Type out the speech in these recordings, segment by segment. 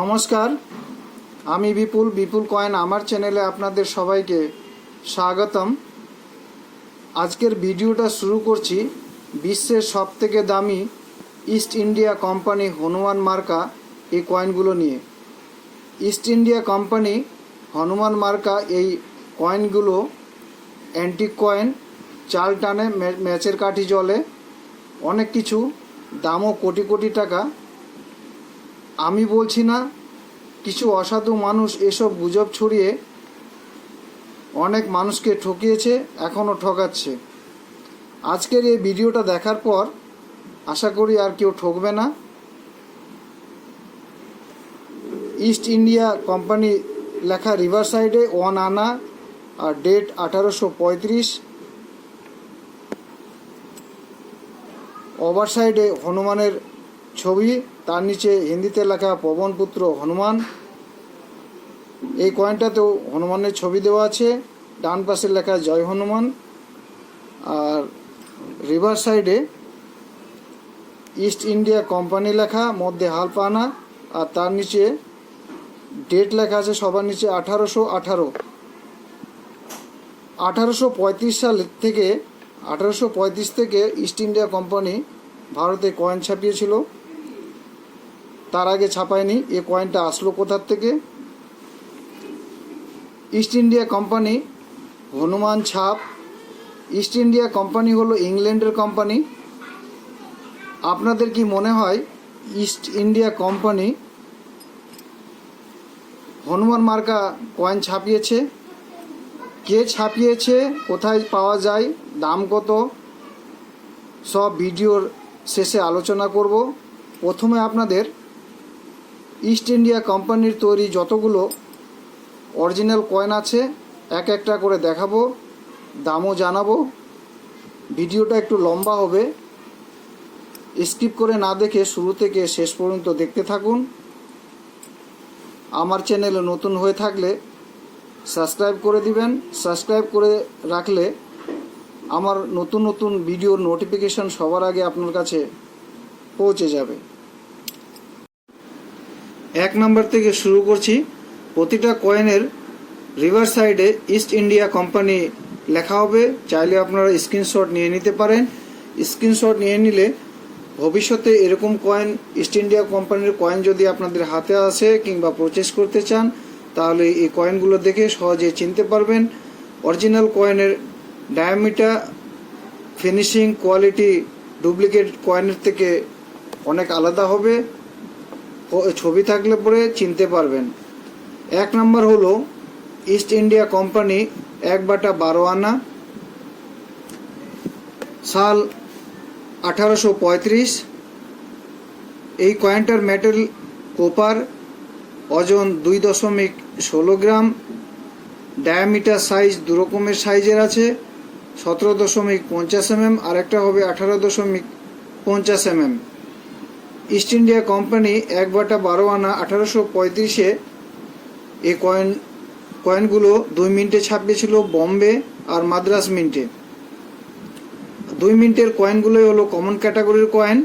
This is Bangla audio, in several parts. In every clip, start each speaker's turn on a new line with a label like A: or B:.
A: নমস্কার, আমি বিপুল বিপুল কয়েন আমার চ্যানেলে আপনাদের সবাইকে স্বাগতম। আজকের ভিডিওটা শুরু করছি বিশ্বের সবথেকে দামি ইস্ট ইন্ডিয়া কোম্পানি হনুমান মার্কা এই কয়েনগুলো নিয়ে। ইস্ট ইন্ডিয়া কোম্পানি হনুমান মার্কা এই কয়েনগুলো অ্যান্টিক কয়েন, চাল টানে ম্যাচের কাঠি জলে, অনেক কিছু, দামও কোটি কোটি টাকা। আমি বলছি না, কিছু অসাধু মানুষ এসব গুজব ছড়িয়ে অনেক মানুষকে ঠকিয়েছে, এখনও ঠকাচ্ছে। আজকের এই ভিডিওটা দেখার পর আশা করি আর কেউ ঠকবে না। ইস্ট ইন্ডিয়া কোম্পানি লেখা রিভার সাইডে ওয়ান আনা আর ডেট আঠারোশো পঁয়ত্রিশ। ওভার সাইডে হনুমানের ছবি। তার নিচে হিন্দিতে লেখা পবনপুত্র হনুমান। এই কয়েনটাতেও হনুমানের ছবি দেওয়া আছে। ডান পাশে লেখা জয় হনুমান। আর রিভার সাইডে ইস্ট ইন্ডিয়া কোম্পানি লেখা, মধ্যে হালপানা আর তার নিচে ডেট লেখা আছে সবার নিচে আঠারোশো আঠারো। আঠারোশো পঁয়ত্রিশ সাল থেকে, আঠারোশো পঁয়ত্রিশ থেকে ইস্ট ইন্ডিয়া কোম্পানি ভারতে কয়েন ছাপিয়েছিল। তার আগে ছাপায়নি, এ কয়েনটা আসলো কোথার থেকে? ইস্ট ইন্ডিয়া কোম্পানি হনুমান ছাপ। ইস্ট ইন্ডিয়া কোম্পানি হলো ইংল্যান্ডের কোম্পানি আপনাদের কি মনে হয় ইস্ট ইন্ডিয়া কোম্পানি হনুমান মার্কা কয়েন ছাপিয়েছে? কে ছাপিয়েছে? কোথায় পাওয়া যায়? দাম কত? সব ভিডিওর শেষে আলোচনা করব। প্রথমে আপনাদের ইস্ট ইন্ডিয়া কোম্পানির তৈরি যতগুলো অরিজিনাল কয়েন আছে, এক একটা করে দেখাবো, দামও জানাব। ভিডিওটা একটু লম্বা হবে। স্কিপ করে না দেখে শুরু থেকে শেষ পর্যন্ত দেখতে থাকুন। আমার চ্যানেলে নতুন হয়ে থাকলে সাবস্ক্রাইব করে দিবেন। সাবস্ক্রাইব করে রাখলে আমার নতুন নতুন ভিডিওর নোটিফিকেশন সবার আগে আপনার কাছে পৌঁছে যাবে। এক নম্বর থেকে শুরু করছি। প্রতিটা কয়েনের রিভার সাইডে ইস্ট ইন্ডিয়া কোম্পানি লেখা হবে। চাইলে আপনারা স্ক্রিনশট নিয়ে নিতে পারেন। স্ক্রিনশট নিয়ে নিলে ভবিষ্যতে এরকম কয়েন, ইস্ট ইন্ডিয়া কোম্পানির কয়েন যদি আপনাদের হাতে আসে কিংবা প্রচেস করতে চান, তাহলে এই কয়েনগুলো দেখে সহজে চিনতে পারবেন। অরিজিনাল কয়েনের ডায়ামিটার ফিনিশিং কোয়ালিটি ডুপ্লিকেট কয়েনের থেকে অনেক আলাদা হবে। ছবি থাকলে পরে চিনতে পারবেন। এক নম্বর হলো ইস্ট ইন্ডিয়া কোম্পানি এক বাটা বারো আনা, সাল আঠারোশো পঁয়ত্রিশ। এই কয়েনটার মেটেল কোপার ওজন দুই দশমিক ষোলো গ্রাম ডায়ামিটার সাইজ দু রকমের সাইজের আছে, সতেরো দশমিক পঞ্চাশ এমএম আর একটা হবে আঠারো দশমিক পঞ্চাশ এমএম। ইস্ট ইন্ডিয়া কোম্পানি এক বাটা বারো আনা আঠারোশো পঁয়ত্রিশে এই কয়েন, কয়েনগুলো দুই মিনিটে ছাপিয়েছিল বম্বে আর মাদ্রাস মিন্টে। দুই মিনিটের কয়েনগুলোই হলো কমন ক্যাটাগরির কয়েন,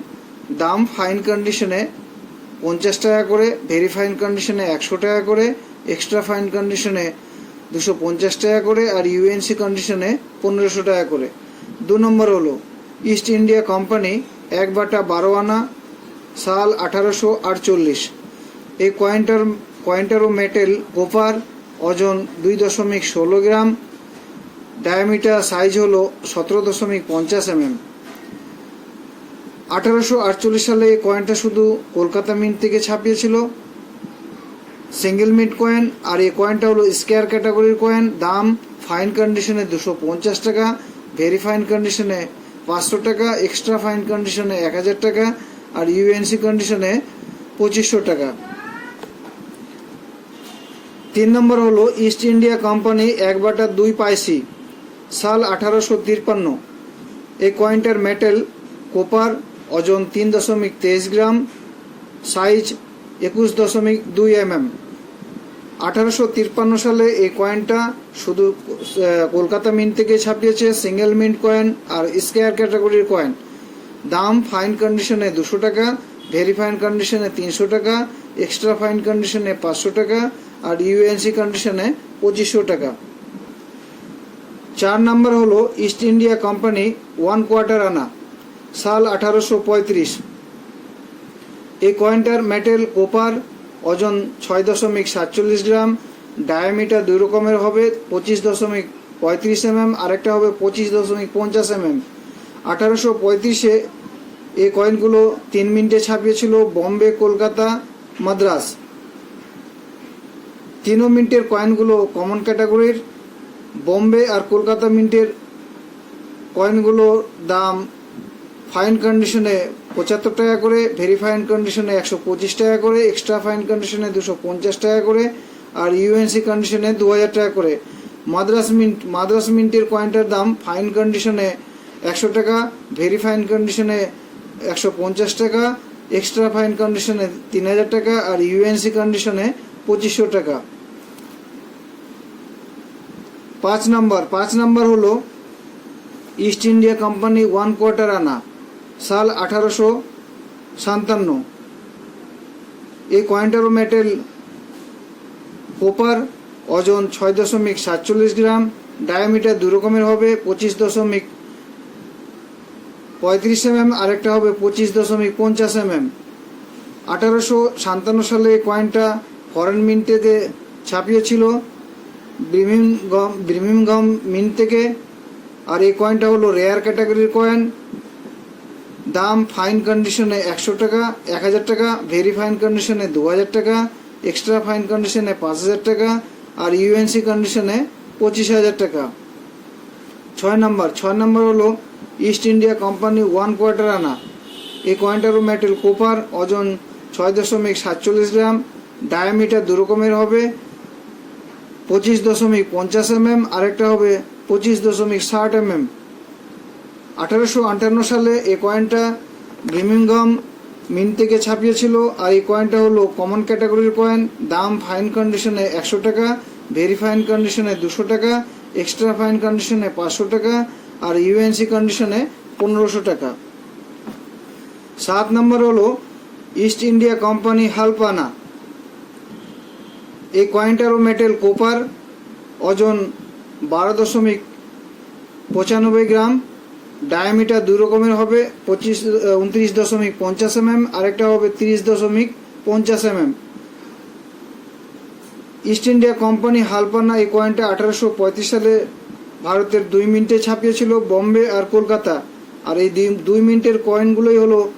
A: দাম ফাইন কন্ডিশনে পঞ্চাশ টাকা করে ভেরি ফাইন কন্ডিশনে একশো টাকা করে এক্সট্রা ফাইন কন্ডিশনে দুশো পঞ্চাশ টাকা করে আর ইউএনসি কন্ডিশনে পনেরোশো টাকা করে। দু নম্বর হলো, ইস্ট ইন্ডিয়া কোম্পানি এক বাটা বারো আনা সাল আঠারোশো আটচল্লিশ। এই কয়েনটার, কয়েনটারও মেটেল কোপার ওজন দুই দশমিক ষোলো গ্রাম, ডায়ামিটার সাইজ হলো সতেরো দশমিক পঞ্চাশ এমএম। আঠারোশো আটচল্লিশ সালে এই কয়েনটা শুধু কলকাতা মিন্ট থেকে ছাপিয়েছিল, সিঙ্গেল মিন্ট কয়েন, আর এই কয়েনটা হলো স্কেয়ার ক্যাটাগরির কয়েন। দাম ফাইন কন্ডিশনে দুশো পঞ্চাশ টাকা, ভেরি ফাইন কন্ডিশনে পাঁচশো টাকা, এক্সট্রা ফাইন কন্ডিশনে এক হাজার টাকা আর ইউএনসি কন্ডিশনে পঁচিশশো টাকা। তিন নম্বর হলো ইস্ট ইন্ডিয়া কোম্পানি এক বাটা দুই পাইসি, সাল আঠারোশো তিরপান্ন। এই কয়েনটার মেটেল কোপার ওজন তিন দশমিক তেইশ গ্রাম সাইজ একুশ দশমিক দুই এমএম। আঠারোশো তিপ্পান্ন সালে এই কয়েনটা শুধু কলকাতা মিন্ট থেকে ছাপিয়েছে সিঙ্গেল মিন্ট কয়েন আর স্কেয়ার ক্যাটাগরির কয়েন দাম ফাইন কন্ডিশনে দুশো টাকা ভেরি ফাইন কন্ডিশনে তিনশো টাকা এক্সট্রা ফাইন কন্ডিশনে পাঁচশো টাকা, আর ইউএনসি কন্ডিশনে পঁচিশশো টাকা। চার নম্বর হলো East India company one quarter আনা, সাল আঠারোশো পঁয়ত্রিশ। এই কয়েনটার মেটেল কোপার ওজন ছয় দশমিক সাতচল্লিশ গ্রাম ডায়ামিটার দুই রকমের হবে, পঁচিশ দশমিক পঁয়ত্রিশ এমএম, আরেকটা হবে পঁচিশ দশমিক পঞ্চাশ এমএম। আঠারোশো পঁয়ত্রিশে এই কয়েনগুলো তিন মিনিটে ছাপিয়েছিল বম্বে, কলকাতা, মাদ্রাস। তিনও মিনিটের কয়েনগুলো কমন ক্যাটাগরির বম্বে আর কলকাতা মিন্টের কয়েনগুলোর দাম ফাইন কন্ডিশনে পঁচাত্তর টাকা করে ভেরিফাইন কন্ডিশনে একশো পঁচিশ টাকা করে এক্সট্রা ফাইন কন্ডিশনে দুশো পঞ্চাশ টাকা করে আর ইউএনসি কন্ডিশনে দু হাজার টাকা করে। মাদ্রাস মিন্ট মাদ্রাস মিন্টের কয়েনটার দাম ফাইন কন্ডিশনে একশো টাকা ভেরি ফাইন কন্ডিশনে একশো পঞ্চাশ টাকা এক্সট্রা ফাইন কন্ডিশনে তিন হাজার টাকা, আর ইউএনসি কন্ডিশনে পঁচিশশো টাকা। পাঁচ নাম্বার পাঁচ নাম্বার হলো East India company one quarter আনা, সাল আঠারোশো সাতান্ন। এই কয়েনটারও মেটেল কোপার ওজন ছয় দশমিক সাতচল্লিশ গ্রাম ডায়ামিটার দু রকমের হবে, পঁচিশ দশমিক পঁয়ত্রিশ এম এমএম, আরেকটা হবে পঁচিশ দশমিক পঞ্চাশ এমএম। আঠারোশো সাতান্ন সালে কয়েনটা ফরেন মিন্টেতে ছাপিয়েছিল ব্রিমিংগম ব্রিমিংগম মিন্ট থেকে, আর এই কয়েনটা হলো রেয়ার ক্যাটাগরির কয়েন দাম ফাইন কন্ডিশনে একশো টাকা, এক হাজার টাকা ভেরি ফাইন কন্ডিশনে দু হাজার টাকা এক্সট্রা ফাইন কন্ডিশনে পাঁচ হাজার টাকা, আর ইউএনসি কন্ডিশনে পঁচিশ হাজার টাকা। ছয় নম্বর ছয় নম্বর হলো East India company one quarter আনা। এই কয়েনটারও মেটেল কোপার ওজন ছয় দশমিক সাতচল্লিশ গ্রাম ডায়ামিটার দু রকমের হবে, পঁচিশ দশমিক পঞ্চাশ এমএম, আরেকটা হবে পঁচিশ দশমিক ষাট এমএম। আঠারোশো আটান্ন সালে এই কয়েনটা ব্রিমিংহাম মিন থেকে ছাপিয়েছিল, আর এই কয়েনটা হলো কমন ক্যাটাগরির কয়েন দাম ফাইন কন্ডিশনে একশো টাকা ভেরি ফাইন কন্ডিশনে দুশো টাকা এক্সট্রা ফাইন কন্ডিশনে পাঁচশো টাকা আর ইউএনসি কন্ডিশনে পনেরোশো টাকা। সাত নম্বর হলো ইস্ট ইন্ডিয়া কোম্পানি হালপানা। এই কয়েনটারও মেটেল কোপার ওজন বারো দশমিক পঁচানব্বই গ্রাম ডায়ামিটার দু রকমের হবে, পঁচিশ উনত্রিশ দশমিক পঞ্চাশ এমএম, আরেকটা হবে তিরিশ দশমিক পঞ্চাশ এমএম। ইস্ট ইন্ডিয়া কোম্পানি হালপানা এই কয়েনটা আঠারোশো পঁয়ত্রিশ সালে ভারতের দুই মিনিটে ছাপিয়েছিল বম্বে আর কলকাতা। আর এই দুই- দুই মিনিটের কয়েনগুলোই হলো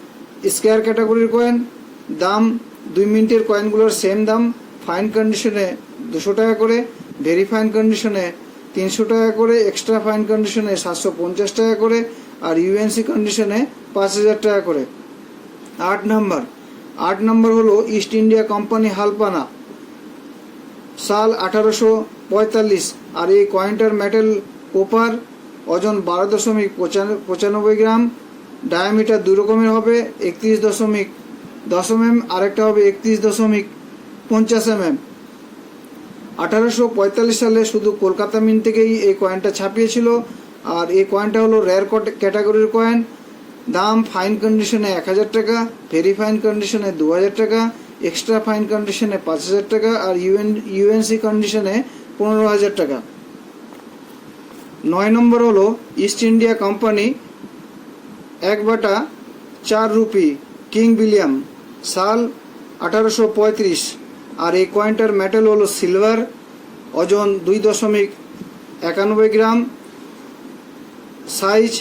A: স্কোয়ার ক্যাটাগরির কয়েন দাম, দুই মিনিটের কয়েনগুলোর সেম দাম ফাইন কন্ডিশনে দুশো টাকা করে ভেরি ফাইন কন্ডিশনে তিনশো টাকা করে এক্সট্রা ফাইন কন্ডিশনে সাতশো পঞ্চাশ টাকা করে, আর ইউএনসি কন্ডিশনে পাঁচ হাজার টাকা করে। আট নম্বর আট নম্বর হলো ইস্ট ইন্ডিয়া কোম্পানি হালপানা। সাল আঠারোশো পঁয়তাল্লিশ আর এই কয়েনটার মেটেল কোপার ওজন বারো দশমিক পঁচান- পঁচানব্বই গ্রাম, ডায়ামিটার দু রকমের হবে, একত্রিশ দশমিক দশ এমএম, আরেকটা হবে একত্রিশ দশমিক পঞ্চাশ এমএম। আঠারোশো পঁয়তাল্লিশ সালে শুধু কলকাতা মিন থেকেই এই কয়েনটা ছাপিয়েছিল, আর এই কয়েনটা হলো রেয়ার ক্যাটাগরির কয়েন। দাম ফাইন কন্ডিশনে এক হাজার টাকা, ভেরি ফাইন কন্ডিশনে দু হাজার টাকা এক্সট্রা ফাইন কন্ডিশনে পাঁচ হাজার টাকা আর ইউএন ইউএনসি কন্ডিশনে পনেরো হাজার টাকা। নয় নম্বর হলো ইস্ট ইন্ডিয়া কোম্পানি এক বাটা চার রুপি কিং বিলিয়াম সাল আঠারোশো পঁয়ত্রিশ। আর এই কয়েনটার মেটেল হলো সিলভার ওজন দুই দশমিক একানব্বই গ্রাম। সাইজ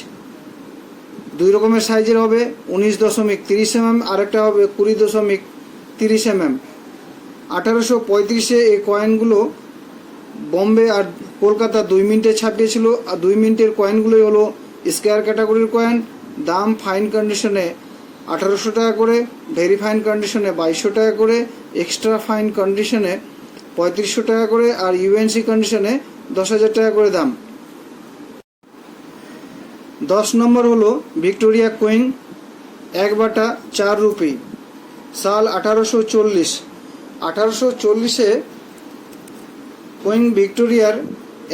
A: দুই রকমের সাইজের হবে, উনিশ দশমিক তিরিশ এমএম, আরেকটা হবে কুড়ি দশমিক তিরিশ এমএম। আঠারোশো পঁয়ত্রিশে এই কয়েনগুলো বম্বে আর কলকাতা দুই মিনিটে ছাপিয়েছিল। আর দুই মিনিটের কয়েনগুলোই হলো স্কোয়ার ক্যাটাগরির কয়েন দাম ফাইন কন্ডিশনে আঠারোশো টাকা করে ভেরি ফাইন কন্ডিশনে বাইশশো টাকা করে এক্সট্রা ফাইন কন্ডিশনে পঁয়ত্রিশশো টাকা করে, আর ইউএনসি কন্ডিশনে দশ হাজার টাকা করে দাম। দশ নম্বর হলো ভিক্টোরিয়া কুইন এক বাটা চার রুপি। সাল আঠারোশো চল্লিশ। আঠারোশো চল্লিশে কুইন ভিক্টোরিয়ার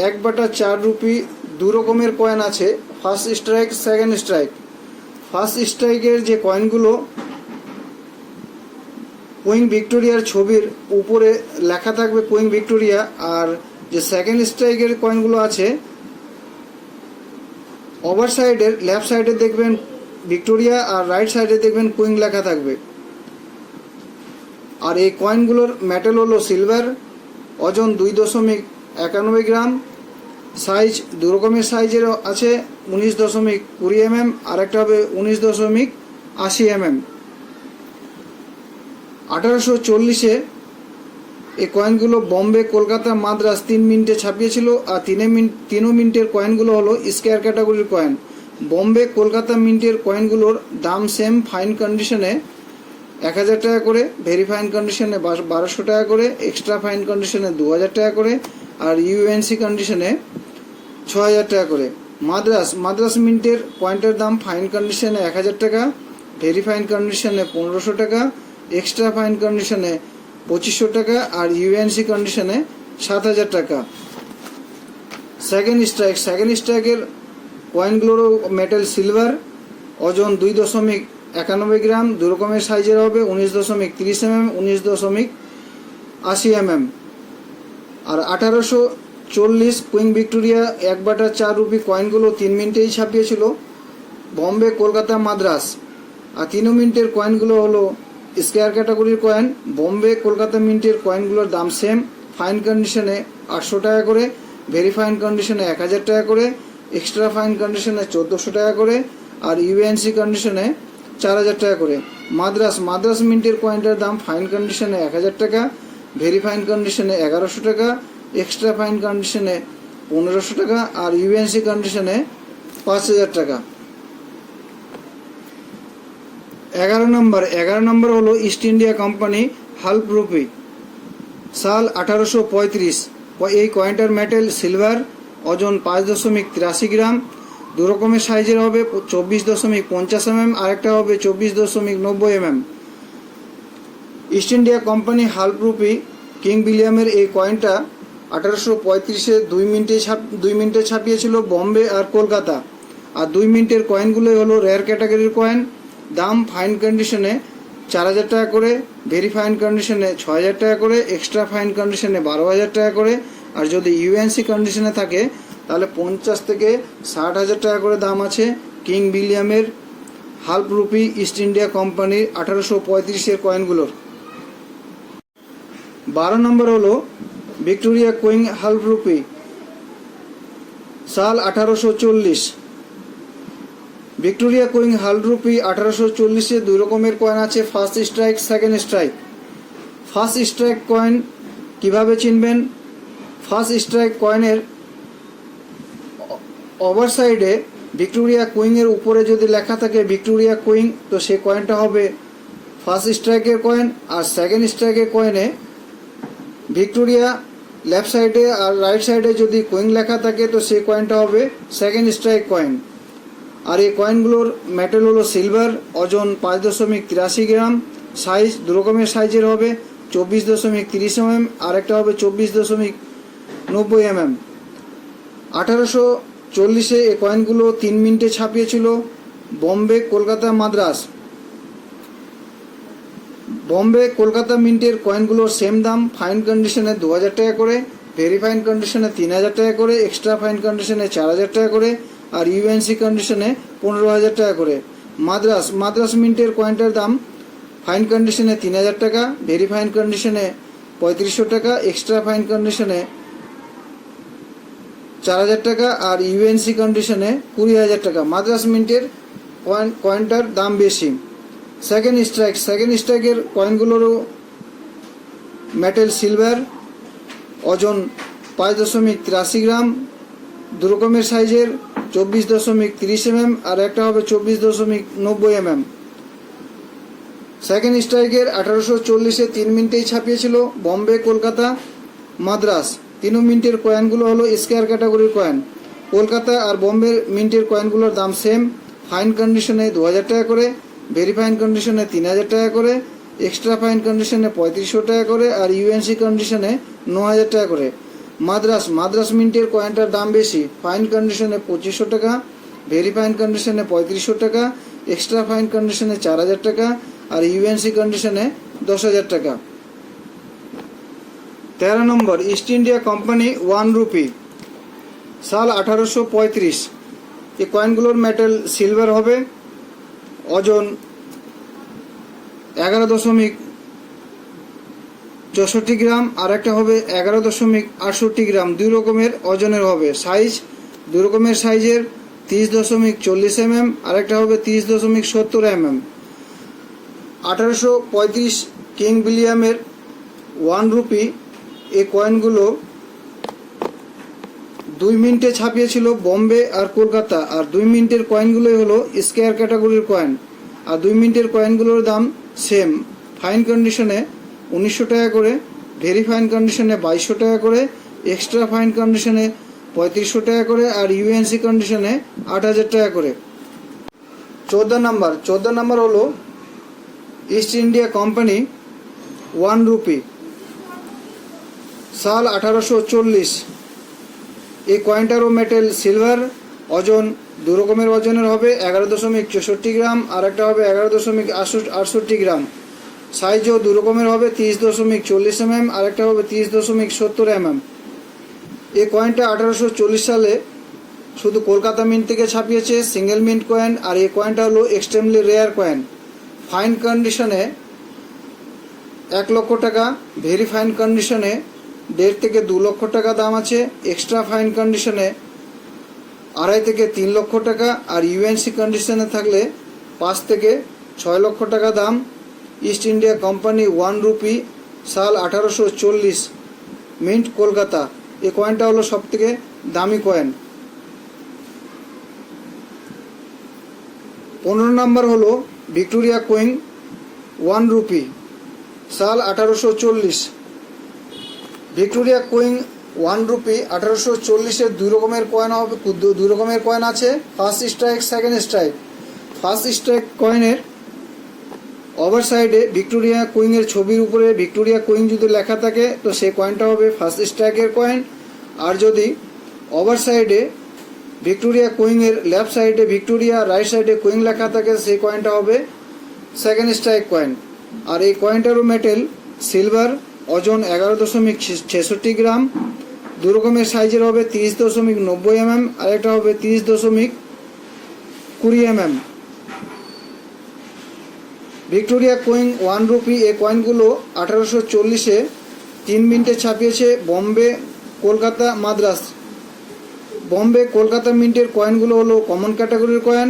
A: এক বাটা চার রুপি দু রকমের কয়েন আছে first strike second strike first স্ট্রাইকের যে কয়েনগুলো কুইং ভিক্টোরিয়ার ছবির উপরে লেখা থাকবে কুইং ভিক্টোরিয়া, আর যে সেকেন্ড স্ট্রাইকের কয়েনগুলো আছে ওভার সাইডের লেফট সাইডে দেখবেন ভিক্টোরিয়া, আর রাইট সাইডে দেখবেন কুইং লেখা থাকবে। আর এই কয়েনগুলোর মেটাল হলো সিলভার ওজন দুই দশমিক একানব্বই গ্রাম সাইজ দু রকমের সাইজের আছে, উনিশ দশমিক কুড়ি এমএম আর একটা হবে উনিশ দশমিক আশি এমএম আঠারোশো চল্লিশে এই কয়েনগুলো বম্বে, কলকাতা মাদ্রাস তিন মিনিটে ছাপিয়েছিল আর তিনে মিনিট তিনও মিনিটের কয়েনগুলো হলো স্কোয়ার ক্যাটাগরির কয়েন। বম্বে, কলকাতা মিন্টের কয়েনগুলোর দাম সেম ফাইন কন্ডিশনে এক হাজার টাকা করে ভেরি ফাইন কন্ডিশনে বারোশো টাকা করে, এক্সট্রা ফাইন কন্ডিশনে দু হাজার টাকা করে, আর ইউএনসি কন্ডিশনে ছ হাজার টাকা করে। মাদ্রাস মাদ্রাস মিন্টের কয়েনটার দাম ফাইন কন্ডিশনে এক হাজার টাকা, ভেরি ফাইন কন্ডিশনে পনেরোশো টাকা, এক্সট্রা ফাইন কন্ডিশনে পঁচিশশো টাকা, আর ইউএনসি কন্ডিশনে সাত হাজার টাকা। সেকেন্ড স্ট্রাইক, সেকেন্ড স্ট্রাইকের কয়েনগুলোরও মেটাল সিলভার, ওজন দুই দশমিক একানব্বই গ্রাম দু রকমের সাইজের হবে উনিশ দশমিক তিরিশ এমএম, উনিশ দশমিক আশি এমএম। আর আঠারোশো চল্লিশ কুইং ভিক্টোরিয়া এক বাটা চার রুপি কয়েনগুলো তিন মিনিটেই ছাপিয়েছিল। বম্বে, কলকাতা, মাদ্রাস। আর তিন মিনিটের কয়েনগুলো হলো স্কোয়ার ক্যাটাগরির কয়েন। বম্বে, কলকাতা মিনিটের কয়েনগুলোর দাম সেম ফাইন কন্ডিশনে আটশো টাকা করে ভেরি ফাইন কন্ডিশনে এক হাজার টাকা করে এক্সট্রা ফাইন কন্ডিশনে চোদ্দোশো টাকা করে, আর ইউএনসি কন্ডিশনে চার হাজার টাকা করে। মাদ্রাস মাদ্রাস মিন্টের কয়েনটার দাম ফাইন কন্ডিশনে এক হাজার টাকা ভেরি ফাইন কন্ডিশনে এগারোশো টাকা এক্সট্রা ফাইন কন্ডিশনে পনেরোশো টাকা, আর ইউএনসি কন্ডিশনে পাঁচ হাজার টাকা। এগারো নম্বর এগারো নম্বর হলো East India company half rupee সাল আঠারোশো পঁয়ত্রিশ। এই কয়েনটার মেটেল সিলভার ওজন পাঁচ দশমিক তিরাশি গ্রাম দু রকমের সাইজের হবে চব্বিশ দশমিক পঞ্চাশ এমএম, আরেকটা হবে চব্বিশ দশমিক নব্বই MM. East India company half rupee king বিলিয়ামের এই কয়েনটা আঠারোশো পঁয়ত্রিশে দুই মিনিটে ছাপ দুই মিনিটে ছাপিয়েছিল বম্বে আর কলকাতা। আর দুই মিনিটের কয়েনগুলোই হলো রেয়ার ক্যাটাগরির কয়েন দাম ফাইন কন্ডিশনে চার হাজার টাকা করে ভেরি ফাইন কন্ডিশনে ছ হাজার টাকা করে এক্সট্রা ফাইন কন্ডিশনে বারো হাজার টাকা করে। আর যদি ইউএনসি কন্ডিশনে থাকে তাহলে পঞ্চাশ থেকে ষাট হাজার টাকা করে দাম আছে কিং বিলিয়ামের হাল্প রুপি ইস্ট ইন্ডিয়া কোম্পানির আঠারোশো পঁয়ত্রিশের কয়েনগুলোর। বারো নম্বর হলো ভিক্টোরিয়া কুইং হাল্প রুপি, সাল আঠারোশো চল্লিশ। ভিক্টোরিয়া কুইং হাল্প রুপি আঠারোশো চল্লিশে দুই রকমের কয়েন আছে, first strike, second strike. First strike coin কীভাবে চিনবেন? ফার্স্ট স্ট্রাইক কয়েনের ওভার সাইডে ভিক্টোরিয়া কুইংয়ের উপরে যদি লেখা থাকে ভিক্টোরিয়া কুইং, তো সেই কয়েনটা হবে ফার্স্ট স্ট্রাইকের কয়েন আর সেকেন্ড স্ট্রাইকের কয়েনে ভিক্টোরিয়া লেফট সাইডে আর রাইট সাইডে যদি কুইং লেখা থাকে, তো সেই কয়েনটা হবে সেকেন্ড স্ট্রাইক কয়েন আর এই কয়েনগুলোর মেটেল হলো সিলভার ওজন পাঁচ দশমিক তিরাশি গ্রাম সাইজ দু রকমের সাইজের হবে চব্বিশ দশমিক তিরিশ এমএম আর একটা হবে চব্বিশ দশমিক নব্বই এমএম। আঠারোশো চল্লিশে এই কয়েনগুলো তিন মিনিটে ছাপিয়েছিল। বম্বে, কলকাতা, মাদ্রাস। বম্বে, কলকাতা মিন্টের কয়েনগুলোর সেম দাম ফাইন কন্ডিশনে দু হাজার টাকা করে ভেরি ফাইন কন্ডিশনে তিন হাজার টাকা করে এক্সট্রা ফাইন কন্ডিশনে চার হাজার টাকা করে, আর ইউএনসি কন্ডিশনে পনেরো হাজার টাকা করে। মাদ্রাস মাদ্রাস মিন্টের কয়েনটার দাম ফাইন কন্ডিশনে তিন হাজার টাকা ভেরি ফাইন কন্ডিশনে পঁয়ত্রিশশো টাকা এক্সট্রা ফাইন কন্ডিশনে চার হাজার টাকা আর ইউএনসি কন্ডিশনে কুড়ি হাজার টাকা। মাদ্রাস মিন্টের কয়েন কয়েনটার দাম বেশি। সেকেন্ড স্ট্রাইক সেকেন্ড স্ট্রাইকের কয়েনগুলোরও মেটেল সিলভার ওজন পাঁচ দশমিক তিরাশি গ্রাম দু রকমের সাইজের চব্বিশ দশমিক তিরিশ এমএম আর একটা হবে চব্বিশ দশমিক নব্বই এমএম। সেকেন্ড স্ট্রাইকের আঠারোশো চল্লিশে তিন মিনিটেই ছাপিয়েছিল বম্বে, কলকাতা, মাদ্রাস। তিন মিনিটের কয়েনগুলো হলো স্কোয়ার ক্যাটাগরির কয়েন। কলকাতা আর বোম্বের মিন্টের কয়েনগুলোর দাম সেম। ফাইন কন্ডিশনে দু হাজার টাকা করে, ভেরি ফাইন কন্ডিশনে তিন হাজার টাকা করে, এক্সট্রা ফাইন কন্ডিশনে পঁয়ত্রিশশো টাকা করে আর ইউএনসি কন্ডিশনে ন হাজার টাকা করে। মাদ্রাস মাদ্রাস মিন্টের কয়েনটার দাম বেশি। ফাইন কন্ডিশনে পঁচিশশো টাকা, ভেরি ফাইন কন্ডিশনে পঁয়ত্রিশশো টাকা, এক্সট্রা ফাইন কন্ডিশনে চার হাজার টাকা আর ইউএনসি কন্ডিশনে দশ হাজার টাকা। তেরো নম্বর East India company one rupee সাল আঠারোশো পঁয়ত্রিশ। এই কয়েনগুলোর মেটেল সিলভার হবে। ওজন এগারো দশমিক চৌষট্টি গ্রাম, আর একটা হবে এগারো দশমিক আটষট্টি গ্রাম। দুই রকমের ওজনের হবে। সাইজ দুই রকমের সাইজের তিরিশ দশমিক চল্লিশ এম এম আর একটা হবে তিরিশ দশমিক সত্তর এম এম আঠারোশো পঁয়ত্রিশ কিং বিলিয়ামের ওয়ান রুপি এই কয়েনগুলো দুই মিনিটে ছাপিয়েছিল বোম্বে আর কলকাতা, আর দুই মিনিটের কয়েনগুলোই হলো স্কোয়ার ক্যাটাগরির কয়েন আর দুই মিনিটের কয়েনগুলোর দাম সেম ফাইন কন্ডিশনে উনিশশো টাকা করে ভেরি ফাইন কন্ডিশনে বাইশশো টাকা করে এক্সট্রা ফাইন কন্ডিশনে পঁয়ত্রিশশো টাকা করে, আর ইউএনসি কন্ডিশনে আট হাজার টাকা করে। চোদ্দ নাম্বার চোদ্দ নাম্বার হলো east India company one rupee সাল আঠারোশো চল্লিশ। এই কয়েনটারও মেটেল সিলভার ওজন দু রকমের ওজনের হবে, এগারো দশমিক চৌষট্টি গ্রাম, আর একটা হবে এগারো দশমিক আটষট্টি গ্রাম। সাইজও দু রকমের হবে, তিরিশ দশমিক চল্লিশ এম এম আর একটা হবে তিরিশ দশমিক সত্তর এম এম এই কয়েনটা আঠারোশো চল্লিশ সালে শুধু কলকাতা মিন্ট থেকে ছাপিয়েছে সিঙ্গেল মিন্ট কয়েন আর এই কয়েনটা হলো এক্সট্রিমলি রেয়ার কয়েন ফাইন কন্ডিশনে এক লক্ষ টাকা ভেরি ফাইন কন্ডিশনে দেড় থেকে দু লক্ষ টাকা দাম আছে। এক্সট্রা ফাইন কন্ডিশনে আড়াই থেকে তিন লক্ষ টাকা আর ইউএনসি কন্ডিশনে থাকলে পাঁচ থেকে ছয় লক্ষ টাকা দাম। East India company one rupee সাল আঠারোশো চল্লিশ মিন্ট কলকাতা। এই কয়েনটা হলো সব থেকে দামি কয়েন পনেরো নম্বর হলো ভিক্টোরিয়া কোয়েন ওয়ান রুপি সাল আঠারোশো চল্লিশ। ভিক্টোরিয়া কোয়েন ওয়ান রুপি আঠারোশো চল্লিশের দুই রকমের কয়েন হবে দুই রকমের কয়েন আছে। First strike second strike first strike কয়েনের ওভার সাইডে ভিক্টোরিয়া কুইংয়ের ছবির উপরে ভিক্টোরিয়া কুইং যদি লেখা থাকে, তো সেই কয়েনটা হবে ফার্স্ট স্ট্রাইকের কয়েন আর যদি ওভার সাইডে ভিক্টোরিয়া কুইংয়ের লেফট সাইডে ভিক্টোরিয়া রাইট সাইডে কুইং লেখা থাকে, সেই কয়েনটা হবে সেকেন্ড স্ট্রাইক কয়েন আর এই কয়েনটারও মেটেল সিলভার ওজন এগারো দশমিক ছেষট্টি গ্রাম দু রকমের সাইজের হবে তিরিশ দশমিক নব্বই এমএম আর একটা হবে তিরিশ দশমিক কুড়ি MM. Victoria coin one rupee এ কয়েনগুলো আঠারোশো চল্লিশে তিন মিনিটে ছাপিয়েছে বম্বে, কলকাতা, মাদ্রাস। বম্বে, কলকাতা মিন্টের কয়েনগুলো হলো কমন ক্যাটাগরির কয়েন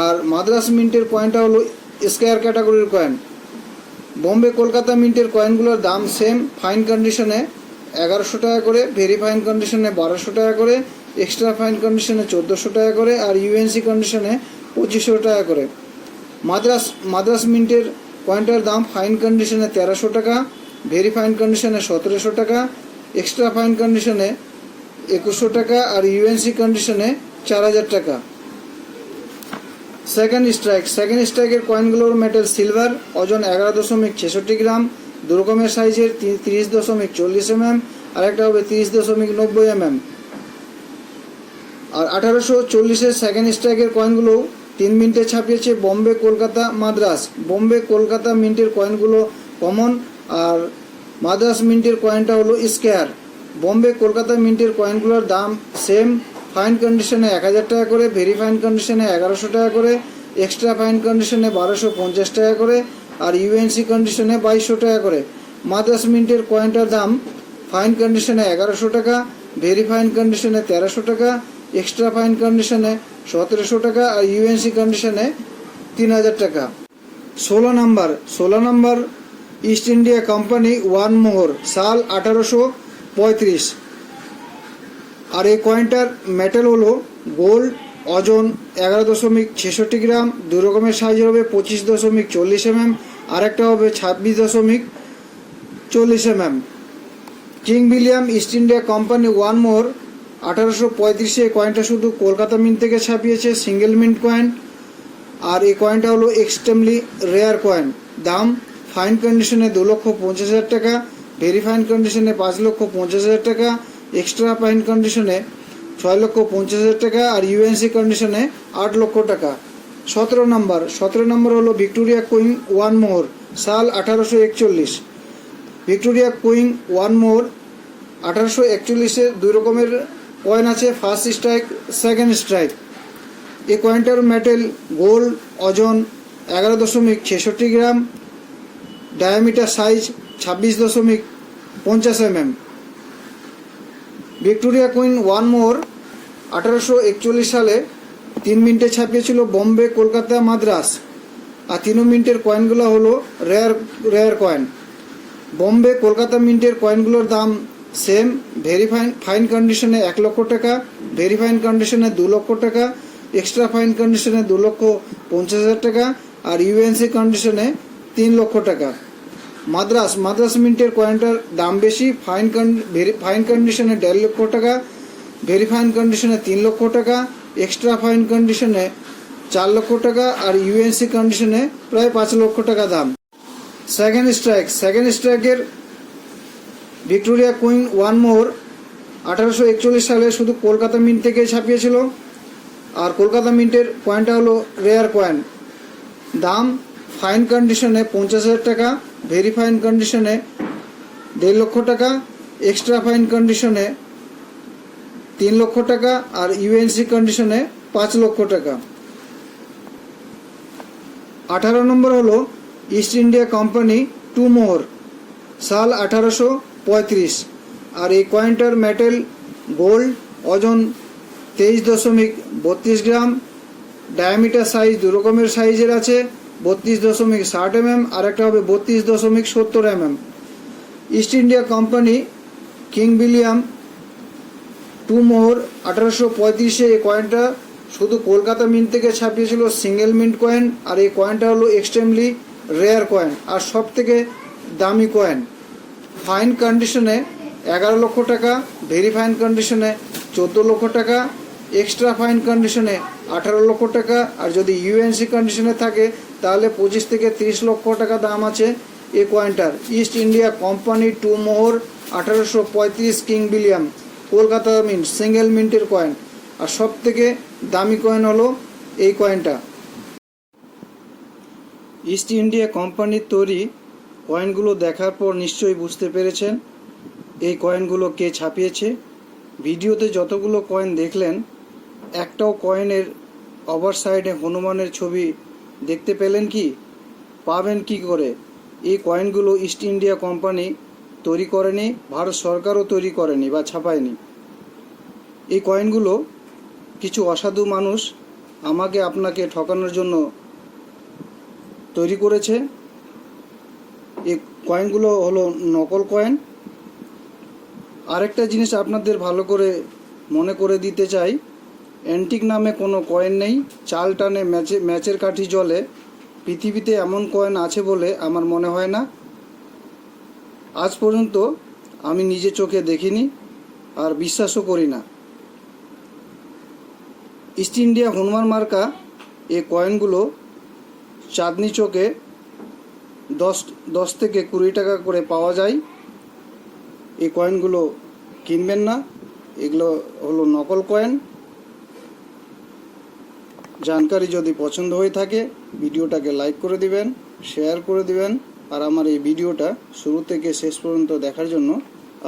A: আর মাদ্রাস মিন্টের কয়েনটা হলো স্কোয়ার ক্যাটাগরির কয়েন। বম্বে কলকাতা মিন্টের কয়েনগুলোর দাম সেম ফাইন কন্ডিশনে এগারোশো টাকা করে ভেরি ফাইন কন্ডিশনে বারোশো টাকা করে এক্সট্রা ফাইন কন্ডিশনে চোদ্দোশো টাকা করে, আর ইউএনসি কন্ডিশনে পঁচিশশো টাকা করে। মাদ্রাস মাদ্রাস মিন্টের কয়েনটার দাম ফাইন কন্ডিশনে তেরোশো টাকা ভেরি ফাইন কন্ডিশনে সতেরোশো টাকা এক্সট্রা ফাইন কন্ডিশনে একুশশো টাকা, আর ইউএনসি কন্ডিশনে চার হাজার টাকা। সেকেন্ড স্ট্রাইক সেকেন্ড স্ট্রাইকের কয়েনগুলোর মেটেল সিলভার ওজন এগারো দশমিক ছেষট্টি গ্রাম দু রকমের সাইজের তিরিশ দশমিক চল্লিশ এমএম আর একটা হবে তিরিশ দশমিক নব্বই এমএম আর আঠারোশো চল্লিশের সেকেন্ড স্ট্রাইকের কয়েনগুলো তিন মিনিটে ছাপিয়েছে বম্বে কলকাতা মাদ্রাস বোম্বে কলকাতা মিন্টের কয়েনগুলো কমন আর মাদ্রাস মিন্টের কয়েনটা হলো স্কেয়ার বোম্বে কলকাতা মিন্টের কয়েনগুলোর দাম সেম ফাইন কন্ডিশনে এক হাজার টাকা করে ভেরি ফাইন কন্ডিশনে এগারোশো টাকা করে এক্সট্রা ফাইন কন্ডিশনে বারোশো পঞ্চাশ টাকা করে, আর ইউএনসি কন্ডিশনে বাইশশো টাকা করে। মাদ্রাস মিন্টের কয়েনটার দাম ফাইন কন্ডিশনে এগারোশো টাকা ভেরি ফাইন কন্ডিশনে তেরোশো টাকা এক্সট্রা ফাইন কন্ডিশনে সতেরোশো টাকা, আর ইউএনসি কন্ডিশনে তিন হাজার টাকা। ষোলো নাম্বার ষোলো number east India company one মোহর, সাল আঠারোশো পঁয়ত্রিশ। আর এই কয়েনটার মেটেল হলো গোল্ড ওজন এগারো দশমিক ছেষট্টি গ্রাম দু রকমের সাইজের হবে পঁচিশ দশমিক চল্লিশ এমএম আর একটা হবে ছাব্বিশ দশমিক চল্লিশ MM king William east India company one মোর আঠারোশো পঁয়ত্রিশে এই কয়েনটা শুধু কলকাতা মিন্ট থেকে ছাপিয়েছে সিঙ্গেল মিন্ট কয়েন আর এই কয়েনটা হলো এক্সট্রিমলি রেয়ার কয়েন দাম ফাইন কন্ডিশনে দু লক্ষ পঞ্চাশ হাজার টাকা ভেরি ফাইন কন্ডিশনে পাঁচ লক্ষ পঞ্চাশ হাজার টাকা। এক্সট্রা ফাইন কন্ডিশনে ছয় লক্ষ পঞ্চাশ হাজার টাকা আর ইউএনসি কন্ডিশনে আট লক্ষ টাকা। সতেরো নম্বর সতেরো নম্বর হলো ভিক্টোরিয়া কুইং ওয়ান মোহর, সাল আঠারোশো একচল্লিশ। ভিক্টোরিয়া কুইং ওয়ান মোর আঠারোশো একচল্লিশে দুই রকমের কয়েন আছে ফার্স্ট স্ট্রাইক সেকেন্ড স্ট্রাইক এই কয়েনটার মেটেল গোল্ড ওজন এগারো দশমিক ছেষট্টি গ্রাম ডায়ামিটার সাইজ ছাব্বিশ দশমিক পঞ্চাশ এমএম। ভিক্টোরিয়া কুইন ওয়ান মোর আঠারোশো একচল্লিশ সালে তিন মিনিটে ছাপিয়েছিল বোম্বে, কলকাতা, মাদ্রাস। আর তিন মিনিটের কয়েনগুলো হলো rare rare coin. Bombay, Kolkata মিন্টের কয়েনগুলোর দাম সেম, ভেরি ফাইন কন্ডিশনে এক লক্ষ টাকা, ভেরি ফাইন কন্ডিশনে দু লক্ষ টাকা, এক্সট্রা ফাইন কন্ডিশনে দু লক্ষ পঞ্চাশ হাজার টাকা, আর ইউএনসি কন্ডিশনে তিন লক্ষ টাকা। মাদ্রাস মাদ্রাস মিন্টের কয়েনটার দাম বেশি ফাইন ফাইন কন্ডিশনে দেড় লক্ষ টাকা ভেরি ফাইন কন্ডিশনে তিন লক্ষ টাকা এক্সট্রা ফাইন কন্ডিশনে চার লক্ষ টাকা আর ইউএনসি কন্ডিশনে প্রায় পাঁচ লক্ষ টাকা দাম। সেকেন্ড স্ট্রাইক সেকেন্ড স্ট্রাইকের ভিক্টোরিয়া কুইন ওয়ান মোর আঠারোশো একচল্লিশ সালে শুধু কলকাতা মিন্ট থেকে ছাপিয়েছিল। আর কলকাতা মিন্টের কয়েনটা হলো রেয়ার কয়েন দাম ফাইন কন্ডিশনে পঞ্চাশ হাজার টাকা, ভেরি ফাইন কন্ডিশনে দেড় লক্ষ টাকা, এক্সট্রা ফাইন কন্ডিশনে তিন লক্ষ টাকা আর ইউএনসি কন্ডিশনে পাঁচ লক্ষ টাকা। আঠারো নম্বর হলো ইস্ট ইন্ডিয়া কোম্পানি টু মোহর সাল আঠারোশো পঁয়ত্রিশ। আর এই কয়েনটার মেটেল গোল্ড ওজন তেইশ দশমিক বত্রিশ গ্রাম ডায়ামিটার সাইজ দু রকমের সাইজের আছে। বত্রিশ দশমিক ষাট এমএম আর একটা হবে বত্রিশ দশমিক সত্তর MM. East India company king William two মোহর আঠারোশো পঁয়ত্রিশে এই কয়েনটা শুধু কলকাতা মিন্ট থেকে ছাপিয়েছিল সিঙ্গেল মিন্ট কয়েন আর এই কয়েনটা হলো এক্সট্রিমলি রেয়ার কয়েন আর সব থেকে দামি কয়েন ফাইন কন্ডিশনে এগারো লক্ষ টাকা ভেরি ফাইন কন্ডিশনে চোদ্দ লক্ষ টাকা এক্সট্রা ফাইন কন্ডিশনে আঠারো লক্ষ টাকা, আর যদি ইউএনসি কন্ডিশনে থাকে, তাহলে পঁচিশ থেকে তিরিশ লক্ষ টাকা দাম আছে এই কয়েনটার ইস্ট ইন্ডিয়া কোম্পানি টু মোহর, আঠারোশো পঁয়ত্রিশ king William Kolkata mint single মিন্টের coin আর সব থেকে দামি কয়েন হলো এই কয়েনটা ইস্ট ইন্ডিয়া কোম্পানির তৈরি কয়েনগুলো দেখার পর নিশ্চয়ই বুঝতে পেরেছেন। এই কয়েনগুলো কে ছাপিয়েছে? ভিডিওতে যতগুলো কয়েন দেখলেন একটাও কয়েনের ওভার সাইডে হনুমানের ছবি দেখতে পেলেন কি? পাবেন কি করে? এই কয়েনগুলো ইস্ট ইন্ডিয়া কোম্পানি তৈরি করেনি, ভারত সরকারও তৈরি করেনি বা ছাপায়নি। এই কয়েনগুলো কিছু অসাধু মানুষ আমাকে আপনাকে ঠকানোর জন্য তৈরি করেছে। এই কয়েনগুলো হলো নকল কয়েন। আরেকটা জিনিস আপনাদের ভালো করে মনে করে দিতে চাই অ্যান্টিক নামে কোনো কয়েন নেই। চাল টানে ম্যাচে, ম্যাচের কাঠি জলে। পৃথিবীতে এমন কয়েন আছে বলে আমার মনে হয় না। আজ পর্যন্ত আমি নিজে চোখে দেখিনি আর বিশ্বাসও করি না। ইস্ট ইন্ডিয়া হনুমান মার্কা এ কয়েনগুলো চাঁদনি চোখে দশ দশ থেকে কুড়ি টাকা করে পাওয়া যায়। এই কয়েনগুলো কিনবেন না। এগুলো হলো নকল কয়েন। জানকারি যদি পছন্দ হয়ে থাকে, ভিডিওটাকে লাইক করে দিবেন শেয়ার করে দিবেন, আর আমার এই ভিডিওটা শুরু থেকে শেষ পর্যন্ত দেখার জন্য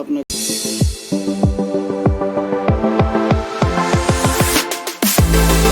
A: আপনাকে